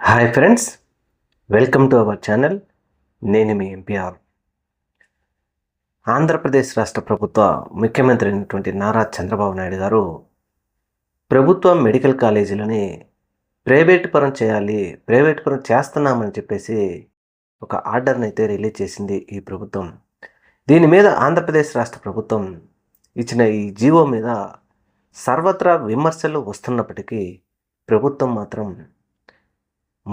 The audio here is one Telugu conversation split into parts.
Hi friends welcome to our channel నేను మీ ఎంపీఆర్. ఆంధ్రప్రదేశ్ రాష్ట్ర ప్రభుత్వ ముఖ్యమంత్రి అయినటువంటి నారా చంద్రబాబు నాయుడు గారు ప్రభుత్వ మెడికల్ కాలేజీలని ప్రైవేట్ పరం చేయాలి ప్రైవేట్ పరం చేస్తున్నామని చెప్పేసి ఒక ఆర్డర్ని అయితే రిలీజ్ చేసింది ఈ ప్రభుత్వం. దీని మీద ఆంధ్రప్రదేశ్ రాష్ట్ర ప్రభుత్వం ఇచ్చిన ఈ జీవో మీద సర్వత్రా విమర్శలు వస్తున్నప్పటికీ ప్రభుత్వం మాత్రం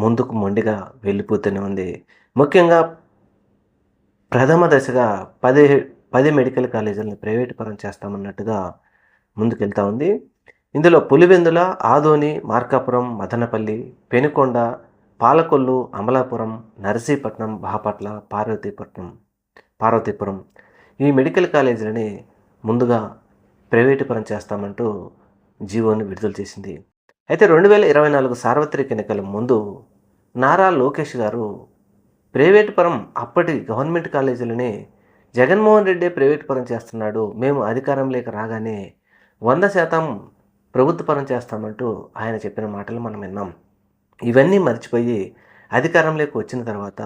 ముందుకు మొండిగా వెళ్ళిపోతూనే ఉంది. ముఖ్యంగా ప్రథమ దశగా పది పది మెడికల్ కాలేజీలను ప్రైవేట్ పరం చేస్తామన్నట్టుగా ముందుకెళ్తా ఉంది. ఇందులో పులివెందుల ఆదోని మార్కాపురం మదనపల్లి పెనుకొండ పాలకొల్లు అమలాపురం నర్సీపట్నం బాపట్ల పార్వతీపట్నం పార్వతీపురం. ఈ మెడికల్ కాలేజీలని ముందుగా ప్రైవేటు పరం చేస్తామంటూ జీవోని విడుదల చేసింది. అయితే రెండు వేల ఇరవై నాలుగు సార్వత్రిక ఎన్నికల ముందు నారా లోకేష్ గారు ప్రైవేట్ పరం అప్పటి గవర్నమెంట్ కాలేజీలని జగన్మోహన్ రెడ్డి ప్రైవేట్ పరం చేస్తున్నాడు మేము అధికారం లేక రాగానే వంద శాతం ప్రభుత్వ పరం చేస్తామంటూ ఆయన చెప్పిన మాటలు మనం విన్నాం. ఇవన్నీ మర్చిపోయి అధికారంలోకి వచ్చిన తర్వాత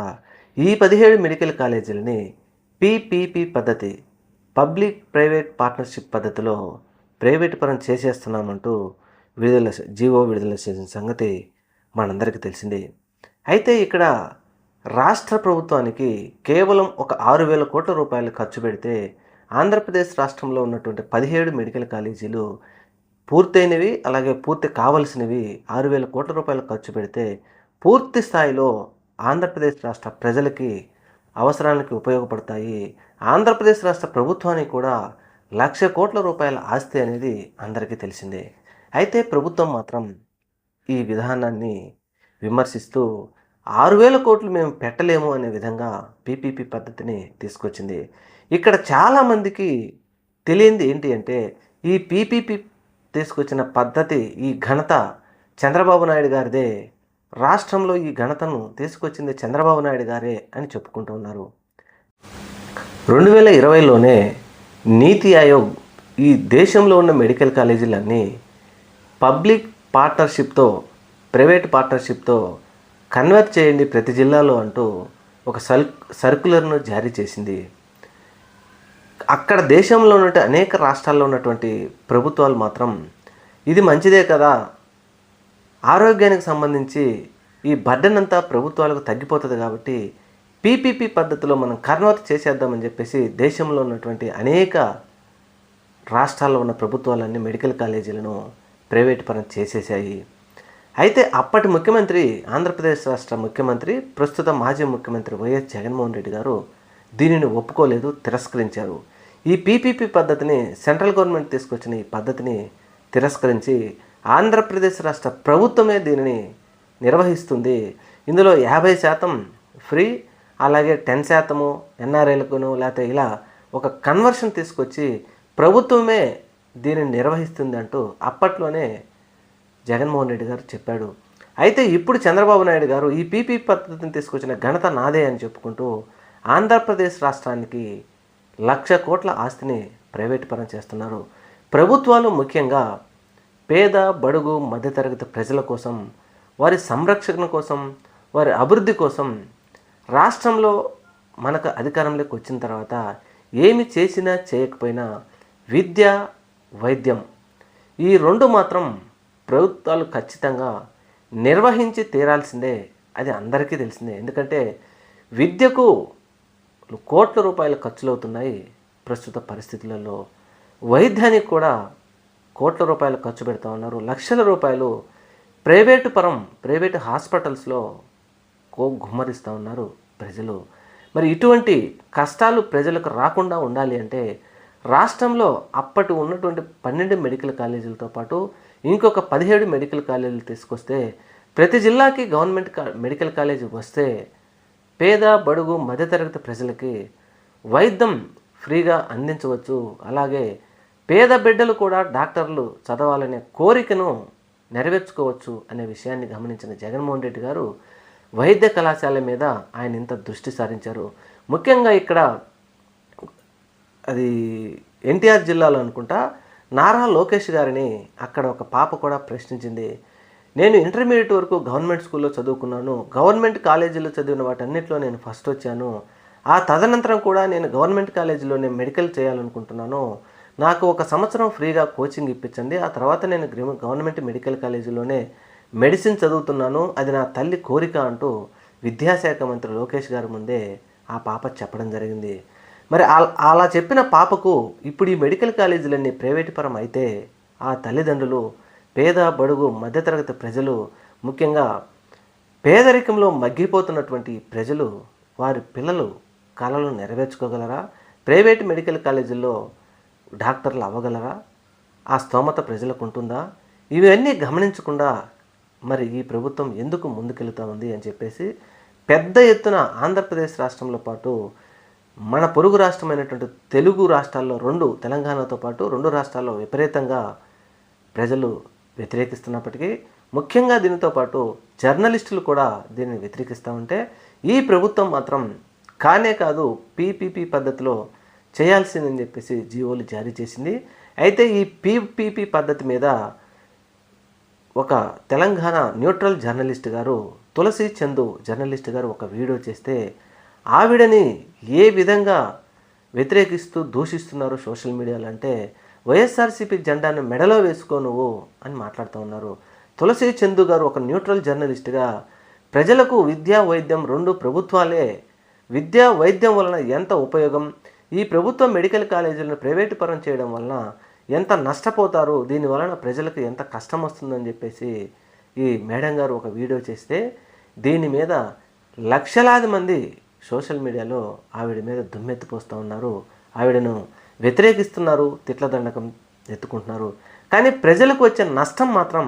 ఈ పదిహేడు మెడికల్ కాలేజీలని పీపీపీ పద్ధతి పబ్లిక్ ప్రైవేట్ పార్ట్నర్షిప్ పద్ధతిలో ప్రైవేట్ పరం చేసేస్తున్నామంటూ విడుదల జీవో విడుదల చేసిన సంగతి మనందరికీ తెలిసిందే. అయితే ఇక్కడ రాష్ట్ర ప్రభుత్వానికి కేవలం ఒక ఆరు వేల కోట్ల రూపాయలు ఖర్చు పెడితే ఆంధ్రప్రదేశ్ రాష్ట్రంలో ఉన్నటువంటి పదిహేడు మెడికల్ కాలేజీలు పూర్తయినవి అలాగే పూర్తి కావలసినవి ఆరు వేల కోట్ల రూపాయలు ఖర్చు పెడితే పూర్తి స్థాయిలో ఆంధ్రప్రదేశ్ రాష్ట్ర ప్రజలకి అవసరానికి ఉపయోగపడతాయి. ఆంధ్రప్రదేశ్ రాష్ట్ర ప్రభుత్వానికి కూడా లక్ష కోట్ల రూపాయల ఆస్తి అనేది అందరికీ తెలిసిందే. అయితే ప్రభుత్వం మాత్రం ఈ విధానాన్ని విమర్శిస్తూ ఆరు వేల కోట్లు మేము పెట్టలేము అనే విధంగా పీపీపీ పద్ధతిని తీసుకొచ్చింది. ఇక్కడ చాలామందికి తెలియంది ఏంటి అంటే ఈ పీపీపీ తీసుకొచ్చిన పద్ధతి ఈ ఘనత చంద్రబాబు నాయుడు గారిదే. రాష్ట్రంలో ఈ ఘనతను తీసుకొచ్చింది చంద్రబాబు నాయుడు గారే అని చెప్పుకుంటూ ఉన్నారు. రెండు వేల ఇరవైలోనే నీతి ఆయోగ్ ఈ దేశంలో ఉన్న మెడికల్ కాలేజీలన్నీ పబ్లిక్ పార్ట్నర్షిప్తో ప్రైవేట్ పార్ట్నర్షిప్తో కన్వర్ట్ చేయండి ప్రతి జిల్లాలో అంటూ ఒక సర్ సర్కులర్ను జారీ చేసింది. అక్కడ దేశంలో ఉన్నటువంటి అనేక రాష్ట్రాల్లో ఉన్నటువంటి ప్రభుత్వాలు మాత్రం ఇది మంచిదే కదా ఆరోగ్యానికి సంబంధించి ఈ బర్డెన్ అంతా ప్రభుత్వాలకు తగ్గిపోతుంది కాబట్టి పీపీపీ పద్ధతిలో మనం కన్వర్ట్ చేసేద్దామని చెప్పేసి దేశంలో ఉన్నటువంటి అనేక రాష్ట్రాల్లో ఉన్న ప్రభుత్వాలన్నీ మెడికల్ కాలేజీలను ప్రైవేట్ పరం చేసేసాయి అయితే అప్పటి ముఖ్యమంత్రి ఆంధ్రప్రదేశ్ రాష్ట్ర ముఖ్యమంత్రి ప్రస్తుత మాజీ ముఖ్యమంత్రి వైఎస్ జగన్మోహన్ రెడ్డి గారు దీనిని ఒప్పుకోలేదు తిరస్కరించారు. ఈ పీపీపీ పద్ధతిని సెంట్రల్ గవర్నమెంట్ తీసుకొచ్చిన ఈ పద్ధతిని తిరస్కరించి ఆంధ్రప్రదేశ్ రాష్ట్ర ప్రభుత్వమే దీనిని నిర్వహిస్తుంది. ఇందులో యాభై శాతం ఫ్రీ అలాగే టెన్ శాతము ఎన్ఆర్ఐలకును లేకపోతే ఇలా ఒక కన్వర్షన్ తీసుకొచ్చి ప్రభుత్వమే దీనిని నిర్వహిస్తుంది అంటూ అప్పట్లోనే జగన్మోహన్ రెడ్డి గారు చెప్పాడు. అయితే ఇప్పుడు చంద్రబాబు నాయుడు గారు ఈ పీపీ పద్ధతిని తీసుకొచ్చిన ఘనత నాదే అని చెప్పుకుంటూ ఆంధ్రప్రదేశ్ రాష్ట్రానికి లక్ష కోట్ల ఆస్తిని ప్రైవేట్ పరం చేస్తున్నారు. ప్రభుత్వాలు ముఖ్యంగా పేద బడుగు మధ్యతరగతి ప్రజల కోసం వారి సంరక్షణ కోసం వారి అభివృద్ధి కోసం రాష్ట్రంలో మనకు అధికారంలోకి వచ్చిన తర్వాత ఏమి చేసినా చేయకపోయినా విద్య వైద్యం. ఈ రెండు మాత్రం ప్రభుత్వాలు ఖచ్చితంగా నిర్వహించి తీరాల్సిందే అది అందరికీ తెలిసిందే. ఎందుకంటే విద్యకు కోట్ల రూపాయల ఖర్చులు అవుతున్నాయి ప్రస్తుత పరిస్థితులలో. వైద్యానికి కూడా కోట్ల రూపాయలు ఖర్చు పెడతా ఉన్నారు. లక్షల రూపాయలు ప్రైవేటు పరం ప్రైవేటు హాస్పిటల్స్లో కో గుమ్మరిస్తూ ఉన్నారు ప్రజలు. మరి ఇటువంటి కష్టాలు ప్రజలకు రాకుండా ఉండాలి అంటే రాష్ట్రంలో అప్పటి ఉన్నటువంటి పన్నెండు మెడికల్ కాలేజీలతో పాటు ఇంకొక పదిహేడు మెడికల్ కాలేజీలు తీసుకొస్తే ప్రతి జిల్లాకి గవర్నమెంట్ మెడికల్ కాలేజీ వస్తే పేద బడుగు మధ్యతరగతి ప్రజలకి వైద్యం ఫ్రీగా అందించవచ్చు. అలాగే పేద బిడ్డలు కూడా డాక్టర్లు చదవాలనే కోరికను నెరవేర్చుకోవచ్చు అనే విషయాన్ని గమనించిన జగన్మోహన్ రెడ్డి గారు వైద్య కళాశాల మీద ఆయన ఇంత దృష్టి సారించారు. ముఖ్యంగా ఇక్కడ అది ఎన్టీఆర్ జిల్లాలో అనుకుంటా నారా లోకేష్ గారిని అక్కడ ఒక పాప కూడా ప్రశ్నించింది. నేను ఇంటర్మీడియట్ వరకు గవర్నమెంట్ స్కూల్లో చదువుకున్నాను. గవర్నమెంట్ కాలేజీలో చదివిన వాటన్నిటిలో నేను ఫస్ట్ వచ్చాను. ఆ తదనంతరం కూడా నేను గవర్నమెంట్ కాలేజీలోనే మెడికల్ చేయాలనుకుంటున్నాను. నాకు ఒక సంవత్సరం ఫ్రీగా కోచింగ్ ఇప్పించండి. ఆ తర్వాత నేను గవర్నమెంట్ మెడికల్ కాలేజీలోనే మెడిసిన్ చదువుతున్నాను. అది నా తల్లి కోరిక అంటూ విద్యాశాఖ మంత్రి లోకేష్ గారి ముందే ఆ పాప చెప్పడం జరిగింది. మరి అలా చెప్పిన పాపకు ఇప్పుడు ఈ మెడికల్ కాలేజీలన్నీ ప్రైవేటు పరం అయితే ఆ తల్లిదండ్రులు పేద బడుగు మధ్యతరగతి ప్రజలు ముఖ్యంగా పేదరికంలో మగ్గిపోతున్నటువంటి ప్రజలు వారి పిల్లలు కళలు నెరవేర్చుకోగలరా? ప్రైవేట్ మెడికల్ కాలేజీల్లో డాక్టర్లు అవ్వగలరా? ఆ స్తోమత ప్రజలకు ఉంటుందా? ఇవన్నీ గమనించకుండా మరి ఈ ప్రభుత్వం ఎందుకు ముందుకెళ్తూ ఉంది అని చెప్పేసి పెద్ద ఎత్తున ఆంధ్రప్రదేశ్ రాష్ట్రంలో పాటు మన పొరుగు రాష్ట్రమైనటువంటి తెలుగు రాష్ట్రాల్లో రెండు తెలంగాణతో పాటు రెండు రాష్ట్రాల్లో విపరీతంగా ప్రజలు వ్యతిరేకిస్తున్నప్పటికీ ముఖ్యంగా దీనితో పాటు జర్నలిస్టులు కూడా దీన్ని వ్యతిరేకిస్తూ ఉంటే ఈ ప్రభుత్వం మాత్రం కానే కాదు పీపీపీ పద్ధతిలో చేయాల్సిందని చెప్పేసి జీవోలు జారీ చేసింది. అయితే ఈ పీపీపీ పద్ధతి మీద ఒక తెలంగాణ న్యూట్రల్ జర్నలిస్ట్ గారు తులసి చందు జర్నలిస్ట్ గారు ఒక వీడియో చేస్తే ఆవిడని ఏ విధంగా వ్యతిరేకిస్తూ దూషిస్తున్నారు సోషల్ మీడియాలో అంటే వైఎస్ఆర్సీపీ జెండాను మెడలో వేసుకో నువ్వు అని మాట్లాడుతూ ఉన్నారు. తులసి చందు గారు ఒక న్యూట్రల్ జర్నలిస్ట్గా ప్రజలకు విద్యా వైద్యం రెండు ప్రభుత్వాలే. విద్యా వైద్యం వలన ఎంత ఉపయోగం? ఈ ప్రభుత్వ మెడికల్ కాలేజీలను ప్రైవేటు పరం చేయడం వలన ఎంత నష్టపోతారు? దీని వలన ప్రజలకు ఎంత కష్టం వస్తుందని చెప్పేసి ఈ మేడం గారు ఒక వీడియో చేస్తే దీని మీద లక్షలాది మంది సోషల్ మీడియాలో ఆవిడ మీద దుమ్మెత్తిపోస్తూ ఉన్నారు. ఆవిడను వ్యతిరేకిస్తున్నారు తిట్ల దండకం ఎత్తుకుంటున్నారు. కానీ ప్రజలకు వచ్చే నష్టం మాత్రం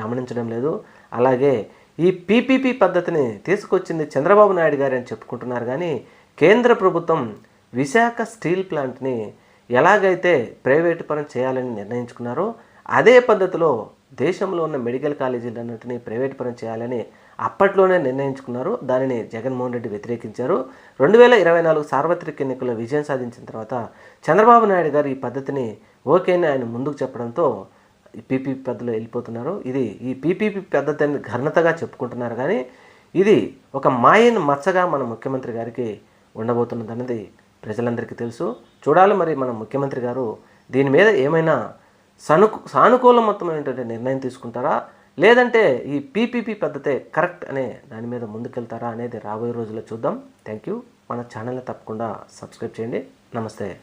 గమనించడం లేదు. అలాగే ఈ పీపీపీ పద్ధతిని తీసుకొచ్చింది చంద్రబాబు నాయుడు గారు అని చెప్పుకుంటున్నారు. కానీ కేంద్ర ప్రభుత్వం విశాఖ స్టీల్ ప్లాంట్ని ఎలాగైతే ప్రైవేటు పరం చేయాలని నిర్ణయించుకున్నారో అదే పద్ధతిలో దేశంలో ఉన్న మెడికల్ కాలేజీలన్నింటినీ ప్రైవేట్ పరం చేయాలని అప్పట్లోనే నిర్ణయించుకున్నారు. దానిని జగన్మోహన్ రెడ్డి వ్యతిరేకించారు. రెండు వేల ఇరవై నాలుగు సార్వత్రిక ఎన్నికల్లో విజయం సాధించిన తర్వాత చంద్రబాబు నాయుడు గారు ఈ పద్ధతిని ఓకేని ఆయన ముందుకు చెప్పడంతో పీపీపీ పద్ధతిలో వెళ్ళిపోతున్నారు. ఇది ఈ పీపీపీ పద్ధతిని ఘనతగా చెప్పుకుంటున్నారు కానీ ఇది ఒక మాయన్ మచ్చగా మన ముఖ్యమంత్రి గారికి ఉండబోతున్నదన్నది ప్రజలందరికీ తెలుసు. చూడాలి మరి మన ముఖ్యమంత్రి గారు దీని మీద ఏమైనా సనుకు సానుకూలమత్తమైనటువంటి నిర్ణయం తీసుకుంటారా? లేదంటే ఈ పీపీపీ పద్ధతే కరెక్ట్ అనే దాని మీద ముందుకెళ్తారా అనేది రాబోయే రోజుల్లో చూద్దాం. థ్యాంక్ యూ మన ఛానల్ని తప్పకుండా సబ్స్క్రైబ్ చేయండి. నమస్తే.